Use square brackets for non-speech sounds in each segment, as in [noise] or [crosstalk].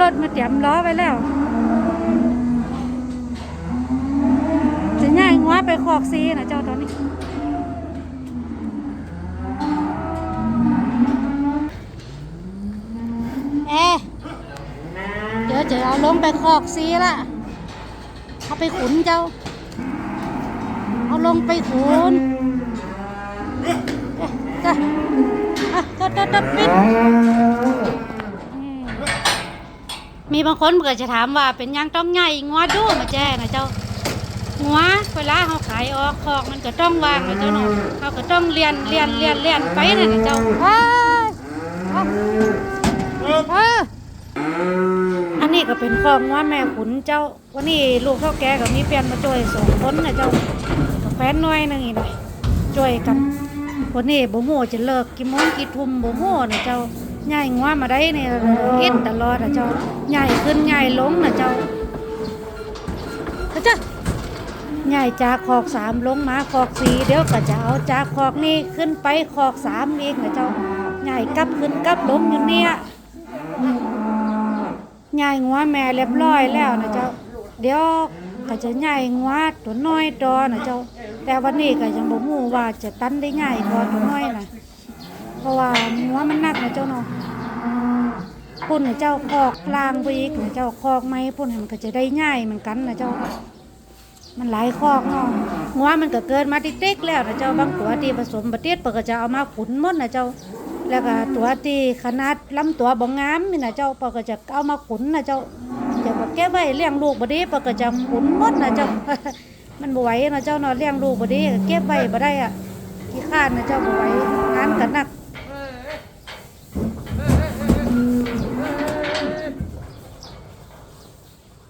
รถมาเตรียมล้อไว้แล้ว จะย่ายงัวไปคอกซีนะเจ้าตอนนี้ เอะเดี๋ยวจะเอาลงไปคอกซีละเอาไปขุนเจ้า เอาลงไปขุนเอ๊ะจ้ะอะตัดตัดตัดปิด มีบางคนเกิดจะถามว่าเป็นยังต้องใหญ่งัวดูมาแจ้นะเจ้าหัวเวลาเขาขายออกคอกมันก็ต้องวางนะเจ้าเนาะเขาก็ต้องเรียนเรียนเรียนเรียนไปนะนะเจ้าเฮ้อเฮ้ออันนี้ก็เป็นคอกงัวแม่ขุนเจ้าวันนี้ลูกเท่าแก่กับมีเปลี่ยนมาช่วยสองคนนะเจ้ากับแฟนน้อยนึงอีกหน่อยช่วยกันวันนี้บ่โม่จะเลิกกี่โมงกี่ทุ่มบ่โม่นะเจ้า ใหญ่งัวมาได้เนี่ยกินตลอดนะเจ้าใหญ่ขึ้นใหญ่ลงนะเจ้าเจ้าใหญ่จากคอกสามลงมาคอกสี่เดี๋ยวก็จะเอาจากคอกนี้ขึ้นไปคอกสามอีกนะเจ้าใหญ่กลับขึ้นกลับลงอยู่เนี่ยใหญ่งัวแม่เรียบร้อยแล้วนะเจ้าเดี๋ยวก็จะใหญ่งัวตัวน้อยตอนะเจ้าแต่วันนี้ก็ยังบ่รู้ว่าจะตันได้ใหญ่กว่าตัวน้อยนะ เพราะว่างัวมันหนักนะเจ้าเนาะพุ่นนะเจ้าคอกกลางไปอีกนะเจ้าคอกไม้พุ่นมันก็จะได้ใหญ่เหมือนกันนะเจ้า มันหลายคอกเนาะงัวมันก็เกิดมาติ๊กแล้วนะเจ้าบางตัวที่ผสมบะเตียดเปิดก็จะเอามาขุนมดนะเจ้า แล้วก็ตัวที่ขนาดลำตัวบ่งงามนี่นะเจ้าเปิดก็จะเอามาขุนนะเจ้าจะแบบเก็บไว้เลี้ยงลูกบดีเปิดก็จะขุนมดนะเจ้า มันบ่ไหวนะเจ้าเนาะเลี้ยงลูกบดีเก็บไว้บ่ได้อะขี้ข้านนะเจ้าบ่ไหวงานกันหนัก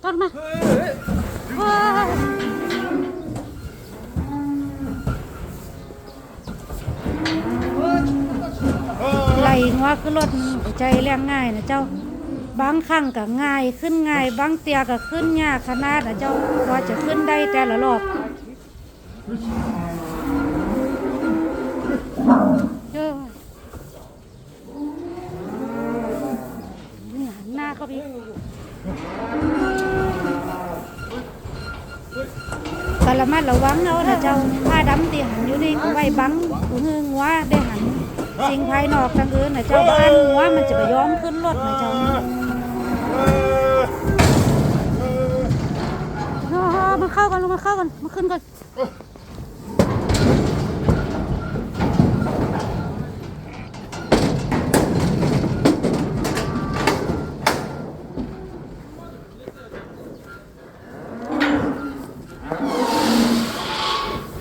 ต้นมาว้าไหลงัวคือรถใจเรื่องง่ายนะเจ้าบางครั้งก็ง่ายขึ้นง่าย บางเตียก็ขึ้นยากขนาดนะเจ้าว่าจะขึ้นได้แต่ละรอบเจ้านี่หันหน้าเข้าไปอีกก็ระมัดระวังเอานะเจ้าผ้าดำตีหันอยู่นี่ไว้ บังหูงงัวได้หันสิ่งภายนอกทางอื่นนะเจ้าบ้านหัวมันจะไปย้อมขึ้นรถนะเจ้าอ๋อมาเข้ากันลงมาเข้ากันมาขึ้นกัน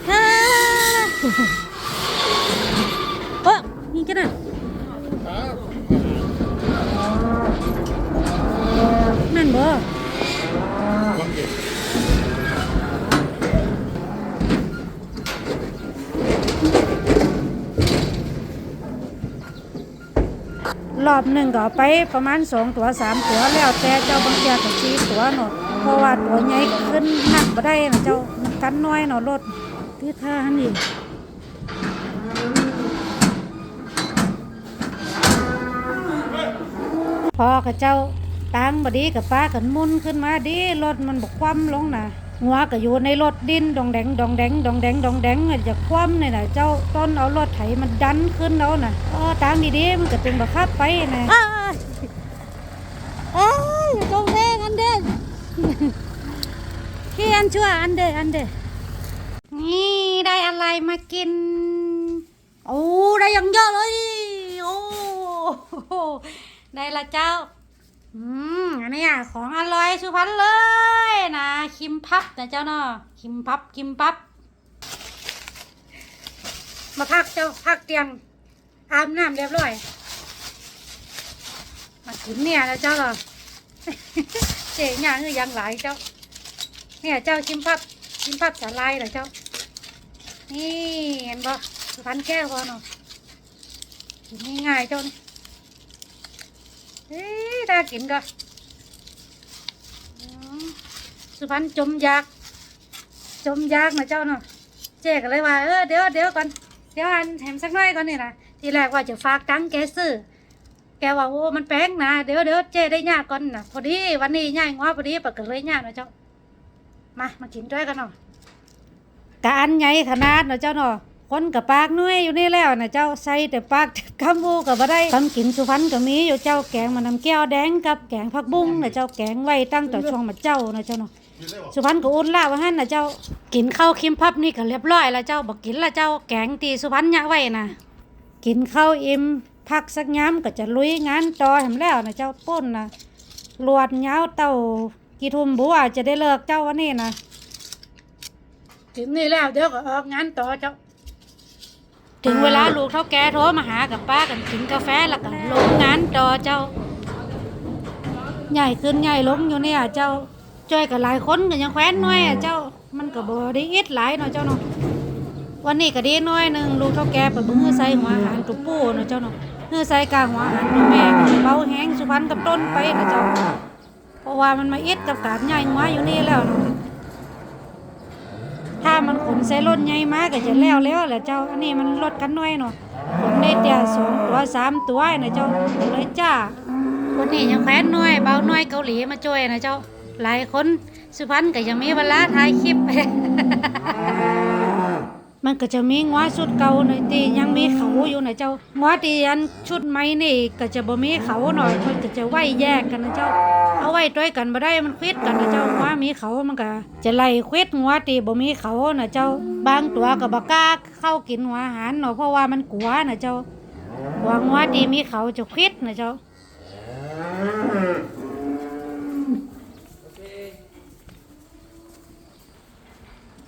ฮ่าเออนี่กันนะแม่นบ่ ร อบหนึ่งก็เอไปประมาณสองตัวสามตัวแล้วแต่เจ้าบางเทียก็สี่ตัวเนาะเพราะว่าตัวใหญ่ขึ้นหนักบ่ได้นะเจ้ามันกันน้อยเนาะรถที่ท่าหันนี่พอกับเจ้าตังบดีกับป้ากันมุนขึ้นมาดีรถมันบกคว่ำลงนะ หัวก็อยู่ในรถดินดองแดงดองแดงดองแดงดองแดงอะจะคว่ำเนี่ยนะเจ้าต้นเอารถไถมันดันขึ้นแล้วนะเออตังดีๆมันก็ตึงบักคับไปนะเอ้ยตรงแดงอันเด่นขี้อันชั่วอันเดอันเดนี่ได้อะไรมากิน โอ้ได้ยังเยอะเลยโอ้ได้ละเจ้า อืมอันนี้ของอร่อยสุพรรณเลยนะ คิมพับนะเจ้าเนาะคิมพับคิมพับ มาพักเจ้าพักเตียงอาบน้ำเรียบร้อย มากินเนี่ยนะเจ้าเหรอเจ๋งอย่างคือยังหลายเจ้า เนี่ยเจ้าคิมพับคิมพับสาลายเหรอเจ้า นี่เห็นบ่สุพรรณแก้วพอเนาะกินง่ายๆเจ้านี่เฮ้ยน่ากินก็ สุพรรณจมยาก จมยากนะเจ้าเนาะเจ๊ก็เลยว่าเออเดี๋ยวเดี๋ยวก่อนเดี๋ยวอันแถมสักหน่อยก่อนนี่นะทีแรกว่าจะฝากตังแกซื้อแกว่าโอ้มันแป้งนะเดี๋ยวเดี๋ยวเจ๊ได้ยากก่อนนะพอดีวันนี้ย่ายงอพอดีปะก็เลยยากนะเจ้ามามากินด้วยกันเนาะกอันใหญ่ขนาดนาะเจ้าเนาะคนกับปากน้อยอยู่นี่แล้วนะเจ้าใส่แต่ปากคำบูกับบ่ได้ตำกินสุพรรณก็มีอยู่เจ้าแกงมะนนำแก้วแดงกับแกงผักบุ้งนะเจ้าแกงไว้ตั้งแต่ช่วงมาเจ้านะเจ้าเนาะ สุพรรณก็อุ่นละว่าหั่นนะเจ้ากินข้าวคิมพับนี่ก็เรียบร้อยแล้วเจ้าบอกกินละเจ้าแกงตีสุพรรณยะไว้นะกินข้าวอิ่มพักสักย้ำก็จะลุยงานต่อแหมแล้วนะเจ้าป้นนะลวดยาเต่ากี่ทุ่มบัวจะได้เลิกเจ้าวันนี้นะถึงนี่แล้วเดี๋ยวก็ออกงานต่อเจ้า ถึงเวลาลูกเท่าแกโทรมาหากับป้ากันกินกาแฟแล้วก็ลงงานต่อเจ้า ใหญ่ขึ้นใหญ่ลงอยู่เนี่ยเจ้า จ้อยกับหลายคนก็ยังแคว้นน้อยอะเจ้ามันก็บ่ได้อิดหลายเนาะเจ้าเนาะวันนี้ก็ดีน้อยหนึงลูกเท่าแกไปเบิ่งฮือใส่หัวอาหารตุปูเนาะเจ้าเนาะฮือใส่กลางหัวอาหารตัวแม่ก็สิเบาแห้งสุพรรณกับต้นไปนะเจ้า เพราะว่ามันมาอิดกับการใหญ่หัวอยู่นี่แล้วเนาะถ้ามันขนใส่รถใหญ่มาก็จะแล้วแล้วแหละเจ้า อันนี้มันรถกันน้อยเนาะขนได้แต่สองตัวสามตัวนะเจ้าเลยจ้าคนนี้ยังแคว้นน้อยเบาน้อยเกาหลีมาช่วยนะเจ้า หลายคนสุพรรณก็ยังมีเวลาถ่ายคลิป มันก็จะมีงัวชุดเก่าหน่อยตียังมีเขาอยู่นะเจ้างัวตีอันชุดใหม่นี่ก็จะบ่มีเขาหน่อยมันก็จะไว้แยกกันนะเจ้า เอาไว้ด้วยกันบ่ได้มันควิดกันนะเจ้างัวมีเขามันก็จะไล่ควิดงัวตีบ่มีเขานะเจ้า บางตัวก็บ่กล้าเข้ากินหัวอาหารเนาะเพราะว่ามันกลัวนะเจ้ากลัวงัวตีมีเขาจะควิดนะเจ้า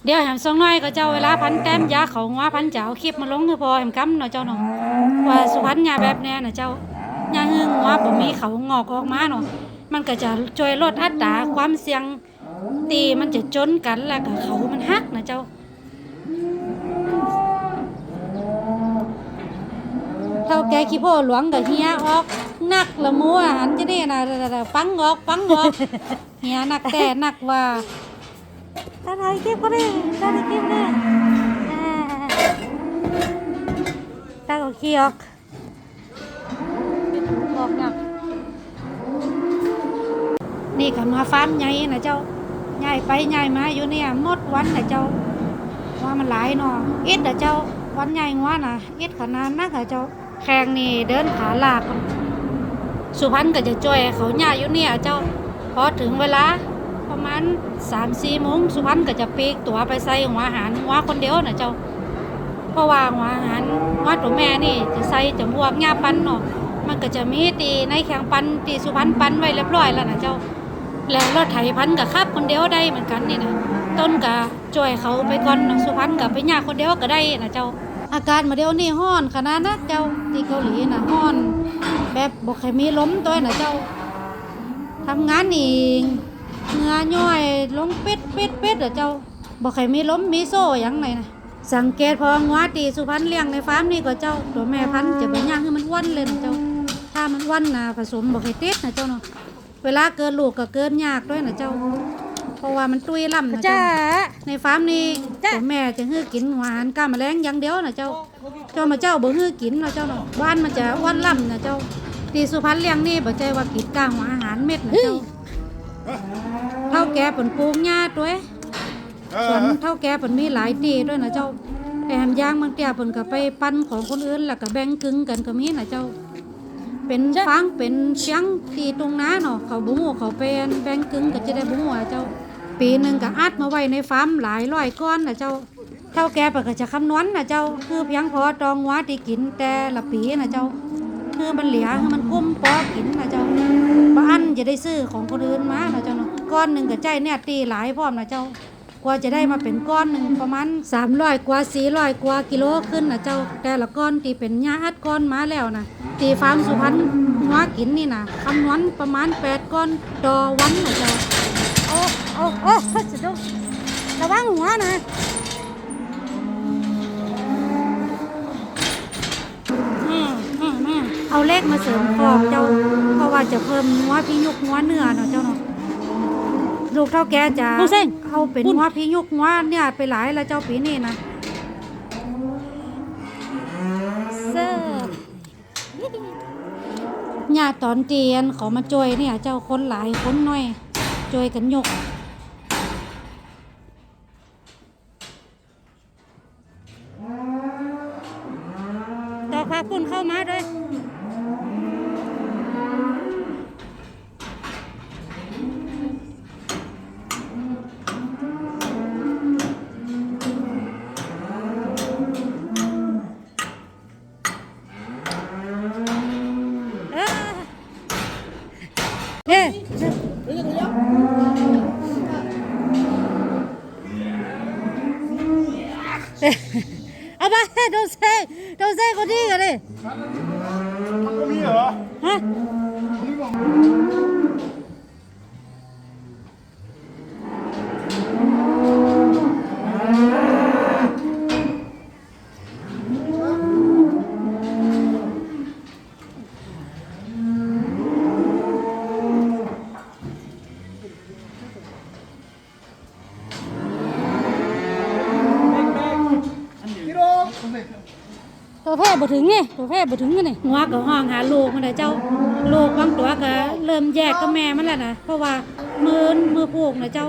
เดี๋ยวแหมสองน้อยก็เจ้าเวลาพันแต้มยาเขางัวพันเจ้าคลิปมาลงคือพอแหมกำเนาะเจ้าเนาะว่าสุพรรณยาแบบเนี้ยนะเจ้ายาหึงงัวบ่มีเขางอกออกมาเนาะมันก็จะช่วยลดอัตราความเสี่ยงตีมันจะจนกันแล้วก็เขามันหักนะเจ้าเท่าแกขี้โพหลวงกับเฮียออกนักละมัวหันจะนี่นะฟังออกฟังออกเฮียนักแต่นักว่า ta thấy kiếp có đi ta thấy kiếp đi à. ta có khi ok ok nha นี่ก็มาฟาร์มใหญ่นะเจ้าใหญ่ไปใหญ่มาอยู่เนี่ยมดวันนะเจ้าว่ามันหลายเนาะอิดนะเจ้าวันใหญ่งวน่ะอิดขนาดนักอะเจ้าแข่งนี่เดินขาลากสุพรรณก็จะจ่วยเขาหญ้าอยู่เนี่ยเจ้าพอถึงเวลา ประมาณสามสี่โมงสุพรรณก็จะปีกตัวไปใส่หัวอาหารหัวคนเดียวนะเจ้าเพราะว่าหัวอาหารหัวตัวแม่นี่จะใส่จมูกหญ้าปันเนาะมันก็จะมีตีในแข่งปันตีสุพรรณปันไว้เรียบร้อยแล้วนะเจ้าแล้วรถไถพันกับขับคนเดียวได้เหมือนกันนี่นะต้นกะจ่วยเขาไปก่อนนะสุพรรณกับไปหญ้าคนเดียวก็ได้นะเจ้า อาการมาเดียวนี่ห้อนขนาดนักเจ้าที่เกาหลีนะห้อน แบบบ่เคยมีล้มตัวนะเจ้าทำงานเหงื่ อย่อยลงเป็ดเป็ดเป็ดเด้อเจ้าบ่ใครมีล้มมีโซ่หยังไหนนะสังเกตพองัวตีสุพรรณเลี้ยงในฟาร์มนี่ก็เจ้าตัวแม่พันธุ์จะไปย่างให้มันอ้วนเลยนะเจ้า ถ้ามันอ้วนนะผสมบ่ให้ติดนะเจ้าเนาะเวลาเกินลูกก็เกินยากด้วยนะเจ้า เพราะว่ามันตุ้ยล่ำนะเจ้าในฟาร์มนี่ตัวแม่จะฮื้อกินหวานก้าแมลงอย่างเดียวนะเจ้า เจ้ามาเจ้าบ่ฮื้อกินนะเจ้าเนาะบ้านมันจะอ้วนล่ำนะเจ้าตีสุพรรณเลี้ยงนี่บ่ใจว่ากินก้างหัวอาหารเม็ดนะเจ้า เท่าแกผลปลูกหญ้าด้วยส่วนเท่าแกผลมีหลายตีด้วยนะเจ้าแต่แฮมย่างบางเตียผลก็ไปปั้นของคนอื่นแล้วก็แบ่งกึ่งกันก็มีนะเจ้า เป็นฟางเป็นเชียงตีตรงน้าเนาะเขาบุ้งเขาเป็นแบ่งกึ่งก็จะได้บุ้งอะเจ้า ปีหนึ่งก็อัดมาไว้ในฟาร์มหลายร้อยก้อนนะเจ้าเท่าแกปก็จะคำนวณนะเจ้า คือเพียงพอตองวัวที่กินแต่ละปีนะเจ้า คือมันเหลือคือมันกุ้มปอกินนะเจ้าบ้านจะได้ซื้อของคนอื่นมานะเจ้าเนาะก้อนหนึ่งก็ใจเนี่ยตีหลายพร้อมนะเจ้ากว่าจะได้มาเป็นก้อนหนึ่งประมาณสามร้อยกว่าสี่ร้อยกว่ากิโลขึ้นนะเจ้าแต่ละก้อนตีเป็นหญ้าอัดก้อนมาแล้วนะตีฟาร์มสุพรรณหัวกินนี่นะคำนวณประมาณแปดก้อนต่อวันนะเจ้าโอ้โอ้โอ้จะดูระวังหัวนะ เอาเลขมาเสริมคอกเจ้า เพราะว่าจะเพิ่มหัวพี่ยุกหัวเนื้อเนาะเจ้าเนาะลูกเท่าแกจะลูกเส้งเอาเป็นหัวพี่ยุกหัวเนี่ยไปหลายแล้วเจ้าปีนี้นะเสิร์ฟญาติตอนเตียนเขามาจอยเนี่ย เจ้าคนหลายคนน้อยจอยกันยก ต่อพาปุ่นเข้ามาด้วย เออเอ๊ะเอาไปโดนเซ่โดนเซ่คนนี้ กันดิบ่ถึงไงตัวแพ้บ่ถึงไงนี่หัวก็ห้องหาลูกมันได้เจ้า ลูกบางตัวก็เริ่มแยกกับแม่มันแล้วนะเพราะว่ามือมือผูกนะเจ้า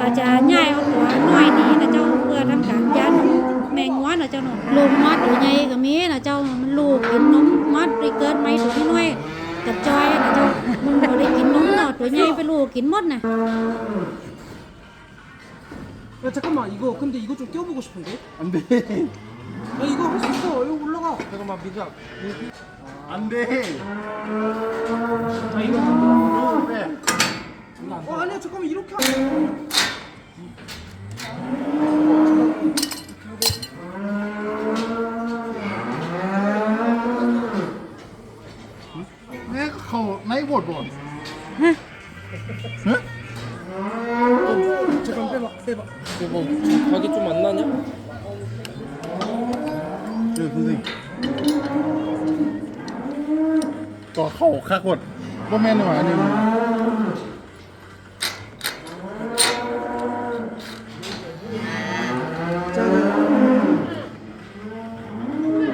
ก็จะย้ายเอาตัวน้อยหนี้นะเจ้าเพื่อทำการยันแมงวัวนะเจ้าเนาะลูกมัดตัวใหญ่ก็มีนะเจ้ามันลูกกินนมมัดไปเกิดไหมตัวที่น้อยกับจอยนะเจ้ามันบ่ได้กินนมเนาะตัวใหญ่ไปลูกกินหมดน่ะ 야 잠깐만 이거 근데 이거 좀 껴보고 싶은데? 안 돼. 야 이거 할 수 있어 이거 올라가 잠깐만 미자 안 돼. 아 이거 어, 네. 어 아니야 잠깐만 이렇게 하면 내가 가 나이 볼 뻔. 응? 응? 잠깐 빼봐 빼봐 뭐 가게 좀 안 나냐? 저 선생님. 또เข้าคักหมดบ่แม่นว่าอันนี้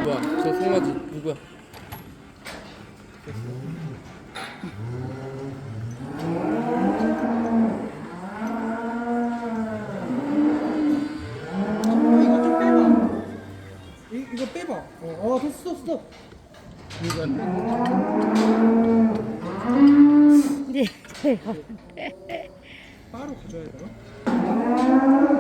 뭐야 저 송아지 누구야? 해봐. 어, 예. 어 됐어, 됐어. 네. 네. 바로 가져야 돼요.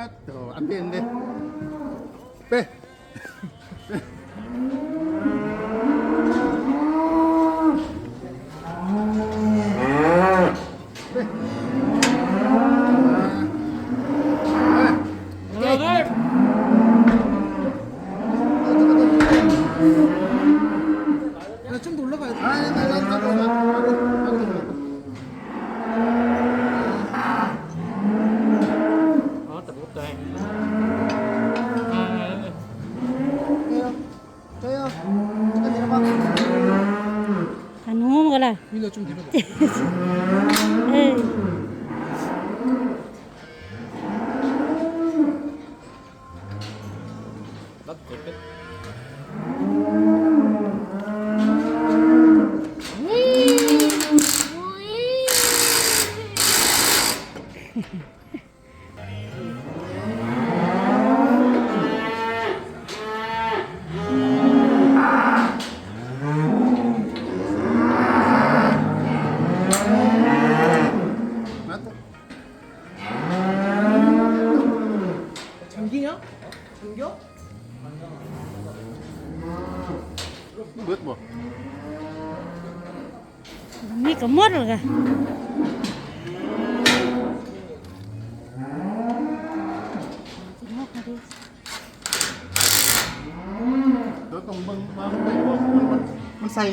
at. Oh, ang din, din. Pe. 자. 민아 좀 내려봐. [laughs] 네.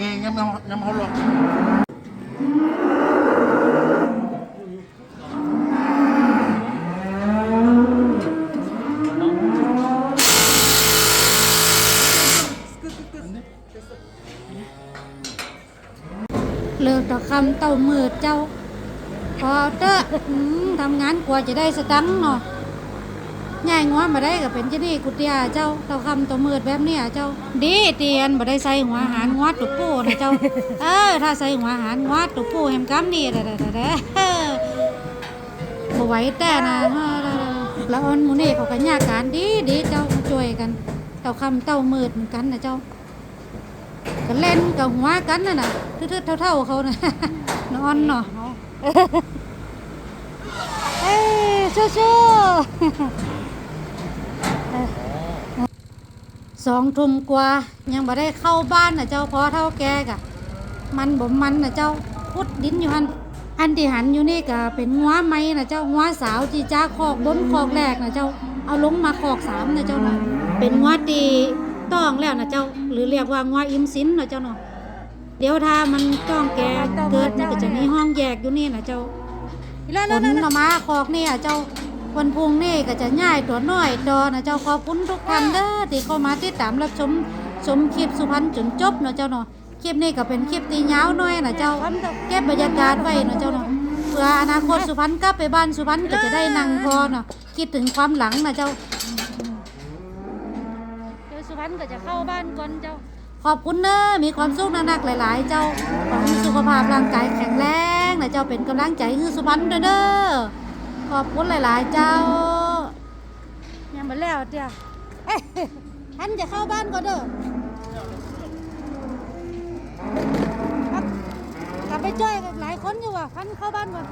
ส่ไงงั้นเรางั้นเขาหรอกเลิกตะคำเต้ามืดเจ้าพอเตอะอืมทำงานกว่าจะได้สตังค์เนาะง่ายงัวมาได้ก็เป็นจะนี่กุเตียเจ้าเต้าคำเต้ามืดแบบเนี้ยเจ้า ดีเตียนบ่ได้ใส่หัวหารงัวตุกปูนะเจ้า เออ ถ้าใส่หัวหารงัวตุกปูแฮมกำนี่เด้อเด้อเด้อเออบ่ไหวแต่นะเออแล้วอันมูนี่เขาก็ยากการดีดีเจ้ามาช่วยกันเต้าคำเต้ามืดเหมือนกันนะเจ้าก็เล่นกับหัวกันน่ะนะทืดๆเท่าๆเขานะนอนเนาะเอ้ยชู้ๆ สองทุ่มกว่า ยังบ่ได้เข้าบ้านน่ะเจ้าพอเท่าแกกะ มันบ่มันน่ะเจ้าพุดดินอยู่หันอันที่หันอยู่นี่ก็เป็นหัวไม้น่ะเจ้าหัวสาวจีจ้าคอกบนคอกแรกน่ะเจ้าเอาลงมาคอกสามน่ะเจ้าน่ะเป็นหัวตีต้องแล้วน่ะเจ้า หรือเรียกว่าหัวอิมสินน่ะเจ้าเนาะเดี๋ยวถ้ามันต้องแกเกิดมันก็จะมีห้องแยกอยู่นี่น่ะเจ้าผลออกมาคอกนี่อะเจ้า วันพุงนี่ก็จะง่ายตัวน้อยดอนะเจ้าขอบคุณทุกท่านเด้อที่เข้ามาติดตามรับชมชมคลิปสุพรรณจนจบเนาะเจ้าเนาะคลิปนี้ก็เป็นคลิปตียาวหน่อยนะเจ้าเก็บบรรยากาศไว้เนาะเจ้าเนาะเพื่ออนาคตสุพรรณกลับไปบ้านสุพรรณก็จะได้นั่งพอเนาะคิดถึงความหลังนะเจ้าเดี๋ยวสุพรรณก็จะเข้าบ้านก่อนเจ้า ขอบคุณเนอะมีความสุขนักๆหลาย ๆ เจ้าขอให้สุขภาพร่างกายแข็งแรงนะเจ้าเป็นกำลังใจให้สุพรรณด้วยเด้อ ขอบคุณหลายๆ เจ้า ยังมาแล้วเดียวเอ้ยท่านจะเข้าบ้านก่อนเด้อครับกลับไปจ้อยกับหลายคนอยู่ว่ะท่านเข้าบ้านก่อน